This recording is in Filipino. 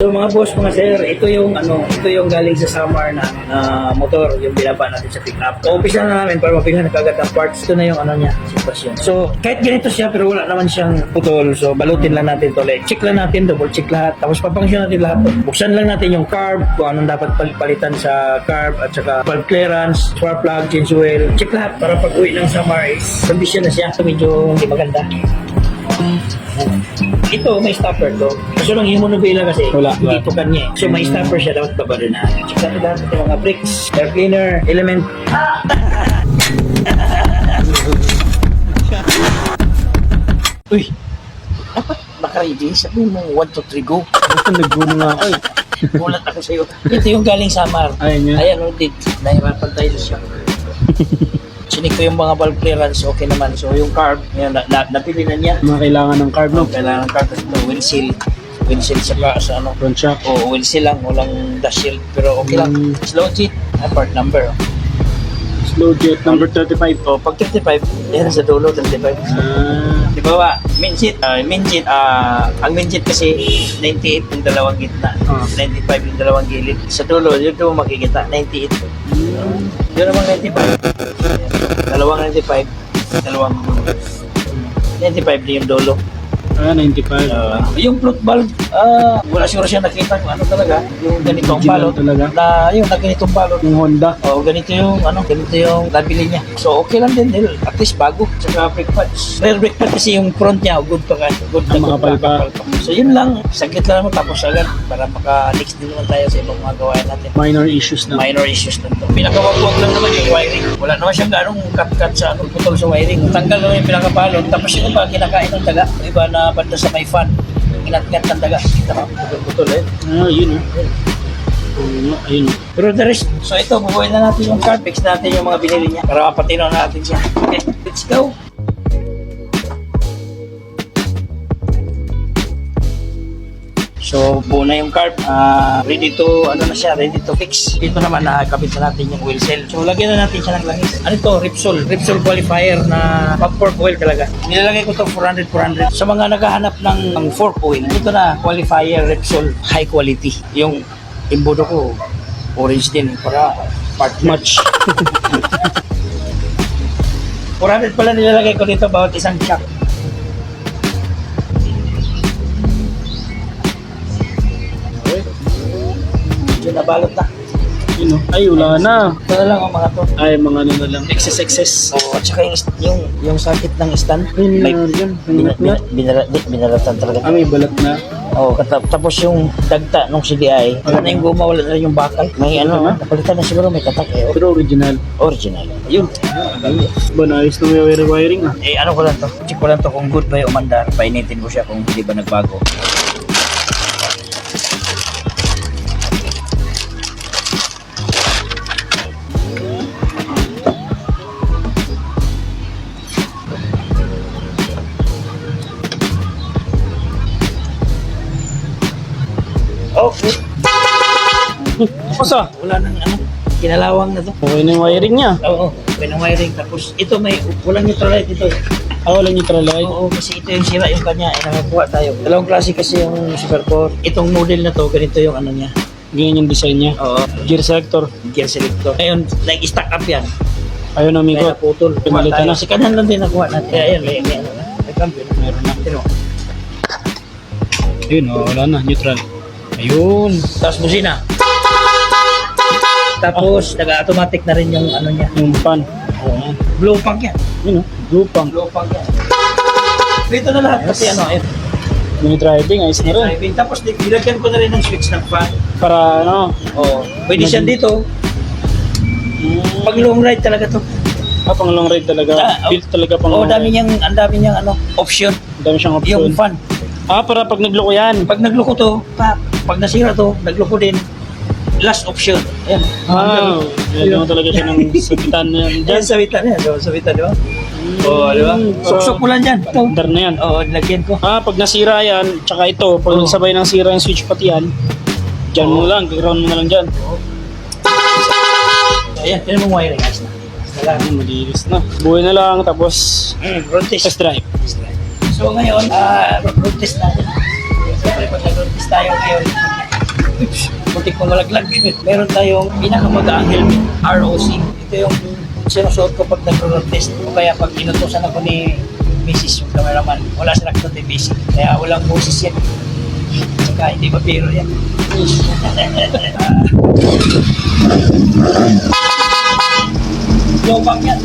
So mga boss, mga sir, ito yung ano, ito yung galing sa summer na na motor, yung binaba natin sa pickup. Umpisa na namin para mapilhan na kagad ang parts. Ito na yung ano niya, sitwasyon. So kahit ganito siya pero wala naman siyang putol. So balutin lang natin to. Like, check lang natin, double check lahat. Tapos papangsyon natin lahat. Buksan lang natin yung carb, kung anong dapat pal- palitan sa carb at saka valve clearance, spark plug, change oil. Check lahat para pag uwi ng summer is condition na siya. So medyo hindi maganda. Ito, may stopper to. Kaso lang yung monobila kasi, Wala. hindi to kanya eh. So may stopper siya, dapat babalo na. Check natin lahat yung mga bricks, air cleaner, element. Uy! Dapat naka-ready. Sabihin mo, 1, 2, 3, go. Basta naggulo nga ako eh. Gulat ako sa'yo. Ito yung galing Samar. Ayun yun. Ayan, ulit. Nahirapan tayo siya. Sinig ko yung mga valve clearance, okay naman. So yung carb, yan, na, na, napili na niya. Mga kailangan ng carb, no? Kailangan ng carb ito, wheel seal. Wheel seal sa, sa ano, Front shock. o wheel seal lang, walang dash shield. Pero okay lang. Mm. Slow cheat, ah, part number. oh. Slow jet number 35. O pag 35, yan sa dulo, 35. Ah, Di ba ba, main seat, ah, main seat, ah, ang main seat kasi 98 yung dalawang gitna, Ah. 95 yung dalawang gilid. Sa dulo, yun doon makikita, 98. Yun naman 95. Dalawang 95, dalawang 95 din yung dulo. Ah 95. Ah, yung float valve, ah, wala siguro siya nakita kung ano talaga, yung ganitong Original balot. talaga. Na, yung na ganitong balot. Yung Honda. Oh, ganito yung ano, ganito yung nabili niya. So okay lang din, dahil at least bago. Saka brake pads. Rear brake pads kasi yung front niya, good pa ka. Good Ah, na good pa. makapal pa. So yun lang, saglit lang naman tapos agad para maka-next din naman tayo sa ibang mga gawain natin. Minor issues na. Minor issues lang to. Pinakawagwag lang naman yung wiring. Wala naman siyang ganong cut-cut sa ano, putol sa wiring. Tanggal lang yung pinakapalot. Tapos yung iba, kinakain ng daga. Yung iba na banda sa may fan. Inat-ngat ng daga. Kita mo, putol eh. Ah, yun oh. Oo nga, ayun oh. Pero the rest, so ito, bubuhay na natin yung card, fix natin yung mga binili niya para mapatino natin siya. Okay, let's go! So, buo na yung carb. Ah, ready to, ano na siya, ready to fix. Dito naman, nakakabit na natin yung wheel cell. So, lagyan na natin siya ng langis. Ano to? Repsol. Repsol qualifier na pag-fork oil talaga. Nilalagay ko to 400-400. Sa mga naghahanap ng, ng fork oil, ito na, qualifier Repsol high quality. Yung imbudo ko, orange din para part Much. 400 pala nilalagay ko dito bawat isang shock. Yun, nabalot na. Yun oh. Ay, wala na. Ito na lang ang mga to. Ay, mga ano na lang. Excess, excess. Oh, at saka yung, yung, yung sakit ng stand. Ayun May, na yan. bin, Binat na. bin, binara, di, binaratan talaga. Ah, may balat na. Oh, katap, tapos yung dagta nung CDI, na yung guma, wala na yung bakal. May ano, na? napalitan na siguro may katak eh. Pero original. Original. Yun. Ba, naayos na may wiring ah. Eh, ano ko lang to? Check ko lang to kung good ba yung umandar. Painitin ko siya kung hindi ba nagbago. Ah. Wala nang ano, kinalawang na to. Okay na yung wiring niya. Oo, okay ng wiring. Tapos ito may, walang neutralite ito. eh. Ah, wala neutral light. Oo, kasi ito yung sira yung kanya. Eh, nakakuha tayo. Dalawang klase kasi yung Super 4. Itong model na to, ganito yung ano niya. Ganyan yung design niya. Oo, Gear selector. gear selector. Ngayon, like-stack up yan. Ayun amigo. Kuha Pinalitan tayo. na. Si kanan lang din nakuha natin. Kaya ayun, may, ano na. May cambio na. Meron na. Pero, Ayun oh, wala na. Neutral. Ayun. tapos busina. Tapos, nag-automatic na rin yung ano niya. Yung pan. Oo. Blow punk yan. Yun oh. Lupang. Blow punk yan. Dito na lahat. Kasi ano, ayun. Mini driving. Ayos na rin. Driving. Tapos, di- nilagyan ko na rin ng switch ng fan. Para ano. Oo. Pwede siya dito. Pag long ride talaga to. Ah, pang long ride talaga. Ah, Built talaga pang Oo, long dami ride. niyang, ang dami niyang ano, option. Dami siyang Yung option. fan. Ah, para pag nagloko yan. Pag nagloko to, pa, pag nasira to, nagloko din. Last option. Ayan. Ah, yan talaga siya ng sabitan na yan. Diyan sa witan yan. Diyan sa witan, di ba? Oo, di ba? Suksok mo lang dyan. Ito. Under na yan. Oo, nilagyan ko. Ah, pag nasira yan, tsaka ito, pag Oo. nagsabay ng sira yung switch pati yan, dyan mo lang, ground mo na lang dyan. Ayan, tinan mo wiring. Ayos na. Ayos na. Ah, malinis na. Buhay na lang, tapos Mm, road test. test drive. So ngayon, ah, road test natin. Siyempre, pag nag-road test tayo ngayon, Muntik ko malaglag. Meron tayong pinakamagaang helmet, ROC. Ito yung sinusuot ko pag nag-road test. O kaya pag inutusan ako ni Mrs. yung cameraman, wala silang kundi basic. Kaya walang boses yan. Saka hindi ba biro yan? Lobang yan.